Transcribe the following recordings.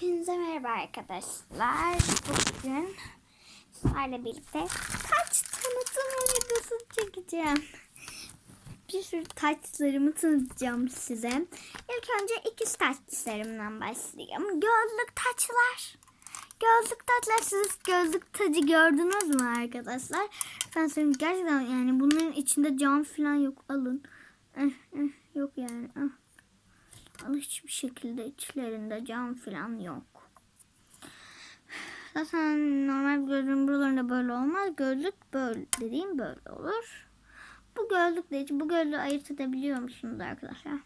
Hepinize merhaba arkadaşlar. Bugün sizlerle birlikte taç tanıtım videosu çekeceğim. Bir sürü taçlarımı tanıtacağım size. İlk önce ikiz taçlarımdan başlayayım. Gözlük taçlar. Gözlük taçlar siz gözlük tacı gördünüz mü arkadaşlar? Ben söyleyeyim gerçekten yani bunların içinde cam falan yok alın. Eh, eh, yok yani. Ah. Hiçbir şekilde içlerinde cam falan yok. Zaten normal gözlüğün buralarında böyle olmaz. Gözlük böyle dediğim böyle olur. Bu gözlük de bu gözlüğü ayırt edebiliyor musunuz arkadaşlar?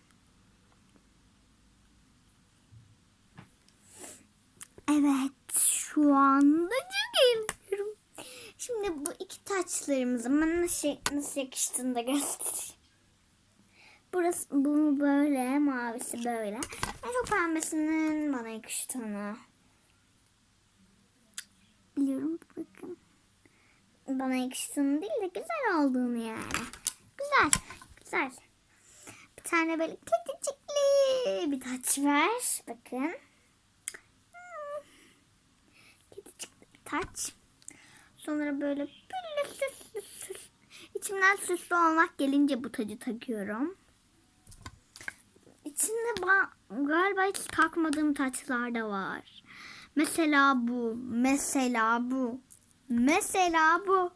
Evet şu anda geliyorum. Şimdi bu iki taçlarımızın bana nasıl, nasıl yakıştığını da göstereyim. Burası bu böyle, mavisi böyle. En çok pembesinin bana yakıştığını. Biliyorum bakın. Bana yakıştığını değil de güzel olduğunu yani. Güzel, güzel. Bir tane böyle kedicikli bir taç var. Bakın. Hmm. Kedicikli taç. Sonra böyle böyle süslü süslü. İçimden süslü olmak gelince bu tacı takıyorum. İçinde ba- galiba hiç takmadığım taçlar da var. Mesela bu, mesela bu, mesela bu,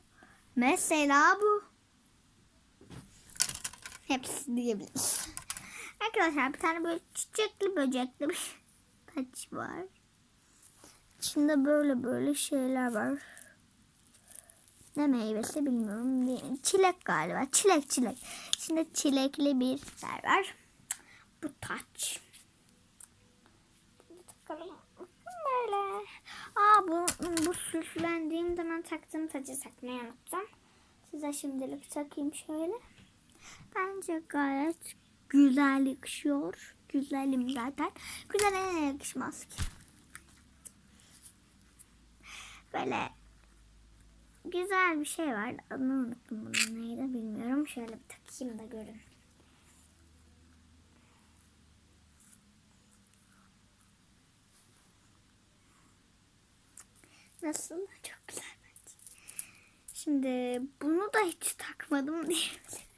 mesela bu. Hepsi diyebiliriz. Arkadaşlar bir tane böyle çiçekli böcekli bir taç var. İçinde böyle böyle şeyler var. Ne meyvesi bilmiyorum. Çilek galiba. Çilek çilek. İçinde çilekli bir yer var bu taç. Takalım. Böyle. Aa bu, bu süslendiğim zaman taktığım tacı takmayı unuttum. Size şimdilik takayım şöyle. Bence gayet güzel yakışıyor. Güzelim zaten. Güzel yakışmaz ki. Böyle güzel bir şey var. Adını unuttum bunun neydi bilmiyorum. Şöyle bir takayım da görün. Nasıl? Çok güzel bence. Şimdi bunu da hiç takmadım diyebilirim.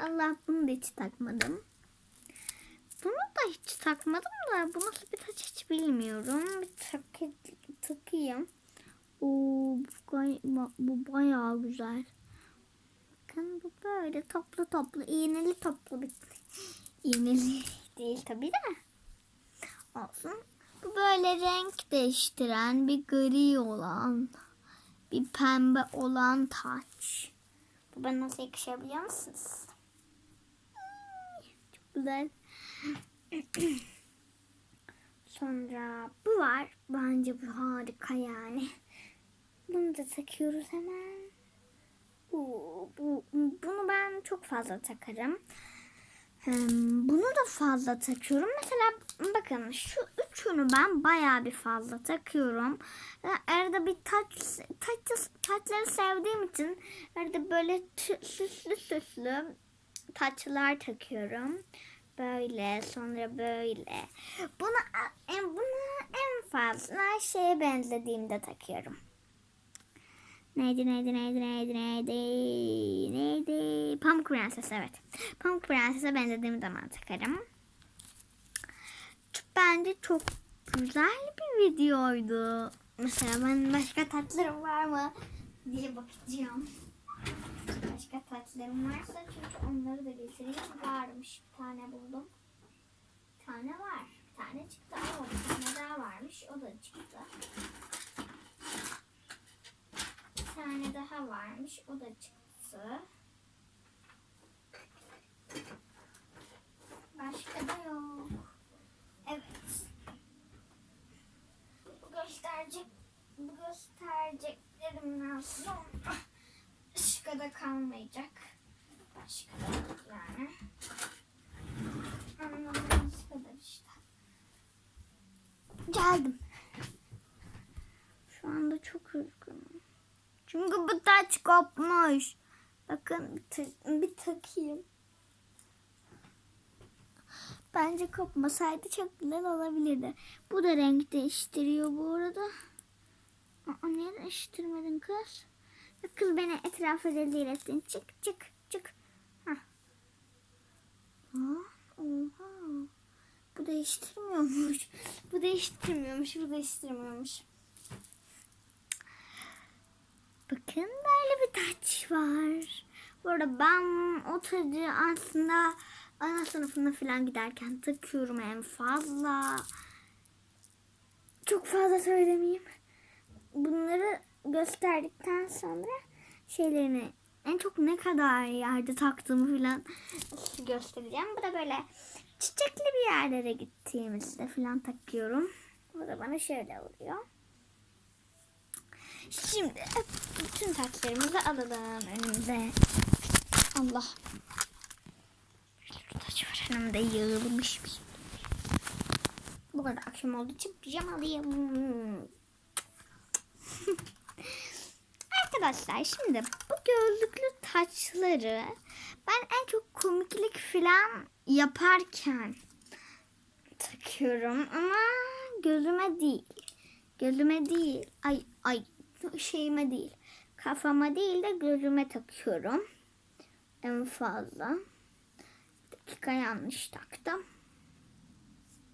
Allah bunu da hiç takmadım. Bunu da hiç takmadım da bu nasıl bir taç hiç bilmiyorum. Bir tak takayım. Oo, bu, bu bayağı güzel. Bakın bu böyle toplu toplu, iğneli toplu bir iğneli değil tabii de. Olsun. Böyle renk değiştiren bir gri olan bir pembe olan taç. Bu bana nasıl yakışıyor musunuz? Çok güzel. Sonra bu var. Bence bu harika yani. Bunu da takıyoruz hemen. Bu, bu, bunu ben çok fazla takarım. Bunu da fazla takıyorum. Mesela bakın şu üçünü ben bayağı bir fazla takıyorum. Arada bir taç, taç taçları sevdiğim için arada böyle süslü süslü taçlar takıyorum. Böyle sonra böyle. Bunu en bunu en fazla şeye benzediğimde takıyorum. Neydi neydi neydi neydi neydi neydi Pamuk Prenses evet. Pamuk Prenses'e benzediğim zaman takarım. Bence çok güzel bir videoydu. Mesela ben başka tatlarım var mı diye bakacağım. Başka tatlarım varsa çünkü onları da getireyim. Varmış bir tane buldum. Bir tane var. Bir tane çıktı. Ama bir tane daha varmış. O da çıktı. Bir tane daha varmış. O da çıktı. Başka da yok. Evet. Bu gösterecek bu göstereceklerimden sonra başka da kalmayacak. Başka da yok yani. Anladığınız kadar işte. Geldim. Şu anda çok üzgünüm. Çünkü bu taç kopmuş. Bakın bir, bir takayım. Bence kopmasaydı çok güzel olabilirdi. Bu da renk değiştiriyor bu arada. Aa, niye değiştirmedin kız? Kız beni etrafa rezil ettin. Çık çık çık. Hah. Aa, oha. Bu değiştirmiyormuş. Bu değiştirmiyormuş. Bu değiştirmiyormuş. Bakın böyle bir taç var. Bu arada ben o tacı aslında ana sınıfına falan giderken takıyorum en fazla. Çok fazla söylemeyeyim. Bunları gösterdikten sonra şeylerini en çok ne kadar yerde taktığımı falan göstereceğim. Bu da böyle çiçekli bir yerlere gittiğimizde falan takıyorum. Bu da bana şöyle oluyor. Şimdi bütün taçlarımızı alalım önümüze. Allah. Önümde yığılmış bir. Bu kadar akşam olduğu için pijamalıyım. Arkadaşlar şimdi bu gözlüklü taçları ben en çok komiklik falan yaparken takıyorum ama gözüme değil. Gözüme değil. Ay ay şeyime değil. Kafama değil de gözüme takıyorum. En fazla. Dakika yanlış taktım.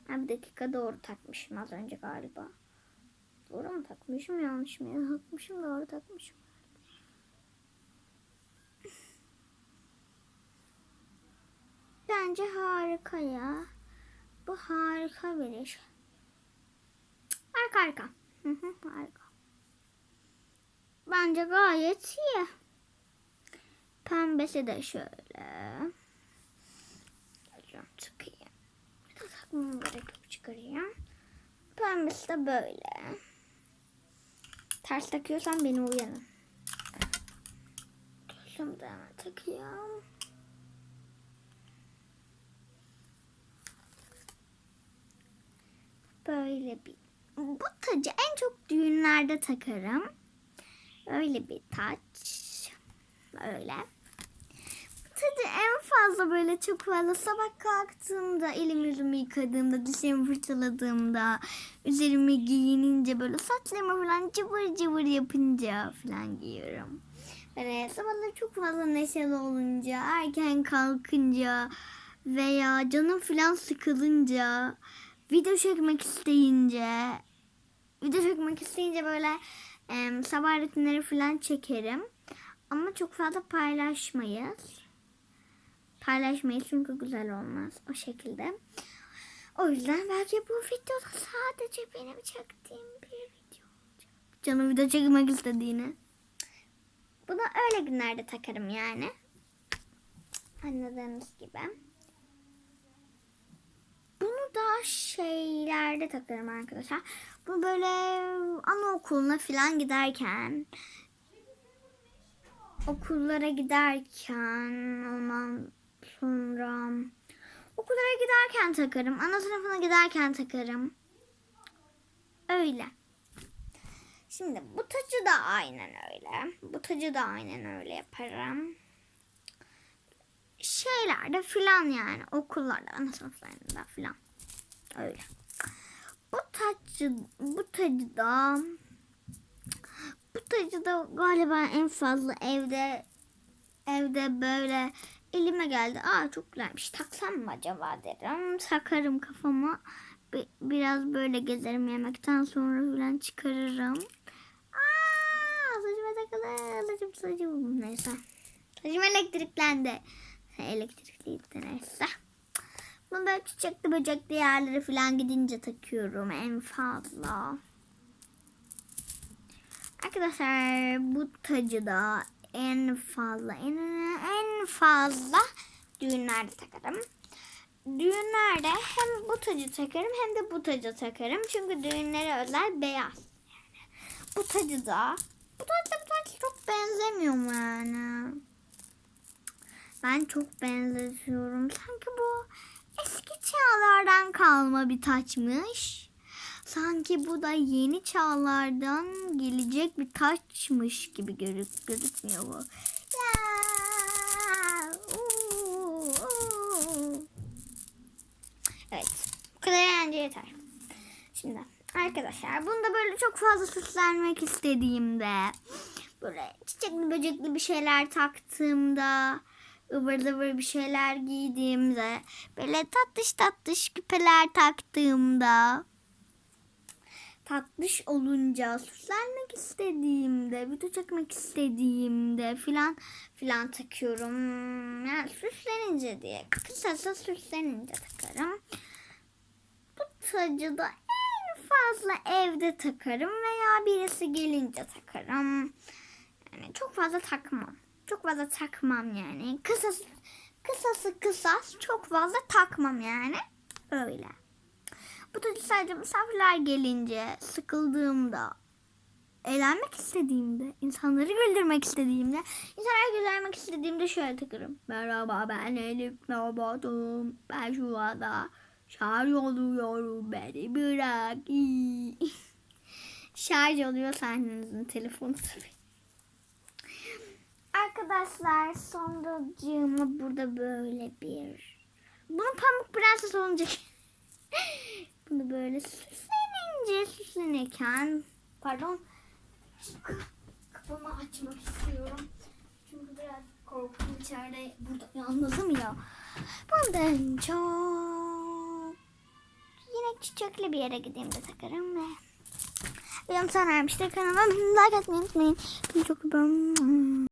Ha, bir dakika doğru takmışım az önce galiba. Doğru mu takmışım yanlış mı? Takmışım doğru takmışım. Bence harika ya. Bu harika bir iş. Hı hı, harika. Bence gayet iyi. Pembesi de şöyle. Takmam gerek çıkarayım. Pembesi de böyle. Ters takıyorsan beni uyanın. Şunu da hemen takıyorum. Böyle bir. Bu tacı en çok düğünlerde takarım. Böyle bir taç. Böyle. Tacı en fazla böyle çok fazla sabah kalktığımda, elim yüzümü yıkadığımda, dişlerimi fırçaladığımda, üzerimi giyinince böyle saçlarımı falan cıvır cıvır yapınca falan giyiyorum. Böyle sabahları çok fazla neşeli olunca, erken kalkınca veya canım falan sıkılınca, video çekmek isteyince, video çekmek isteyince böyle e, sabah rutinleri falan çekerim. Ama çok fazla paylaşmayız. Paylaşmayız çünkü güzel olmaz o şekilde. O yüzden belki bu videoda sadece benim çektiğim bir video olacak. Canım video çekmek istediğini. Bunu öyle günlerde takarım yani. Anladığınız gibi. Bunu da şeylerde takarım arkadaşlar. Bu böyle anaokuluna falan giderken okullara giderken ondan sonra okullara giderken takarım. Ana sınıfına giderken takarım. Öyle. Şimdi bu tacı da aynen öyle. Bu tacı da aynen öyle yaparım. Şeylerde filan yani okullarda, ana sınıflarında filan. Öyle. Bu tacı, bu tacı da bu tacı da galiba en fazla evde evde böyle elime geldi. Aa çok güzelmiş. Taksam mı acaba derim. Takarım kafama. Bir, biraz böyle gezerim yemekten sonra falan çıkarırım. Aa saçıma takılı. Saçım saçım. Neyse. Saçım elektriklendi. Elektrikliydi neyse. Bunu böyle çiçekli böcekli yerlere falan gidince takıyorum en fazla. Arkadaşlar bu tacı da en fazla en, en fazla düğünlerde takarım. Düğünlerde hem bu tacı takarım hem de bu tacı takarım. Çünkü düğünlere özel beyaz. Yani bu tacı da bu tacı bu tacı çok benzemiyor mu yani? Ben çok benzetiyorum. Sanki bu eski çağlardan kalma bir taçmış. Sanki bu da yeni çağlardan gelecek bir taçmış gibi görük gözükmüyor bu. Ya, uu, uu. kadar bence yeter. Şimdi arkadaşlar bunu da böyle çok fazla süslenmek istediğimde böyle çiçekli böcekli bir şeyler taktığımda ıvır zıvır bir şeyler giydiğimde böyle tatlış tatlış küpeler taktığımda tatlış olunca süslenmek istediğimde video çekmek istediğimde filan filan takıyorum. Yani süslenince diye. Kısasa süslenince takarım. Bu tacı da en fazla evde takarım veya birisi gelince takarım. Yani çok fazla takmam. Çok fazla takmam yani. Kısası kısası kısas çok fazla takmam yani. Öyle bu tacı sadece misafirler gelince, sıkıldığımda, eğlenmek istediğimde, insanları güldürmek istediğimde, insanları güldürmek istediğimde şöyle takırım. Merhaba ben Elif Nabat'ım. Ben şu anda şarj oluyorum. Beni bırak. şarj oluyor sahnenizin telefonu tabii. Arkadaşlar sonracığıma burada böyle bir... Bunu pamuk prenses olunca... Bunu böyle süslenince süslenirken pardon kapımı açmak istiyorum. Çünkü biraz korktum içeride burada yalnızım ya. Bundan çok yine çiçekli bir yere gideyim de takarım ve Videomu sana işte kanalıma like atmayı unutmayın. Çok öpüyorum.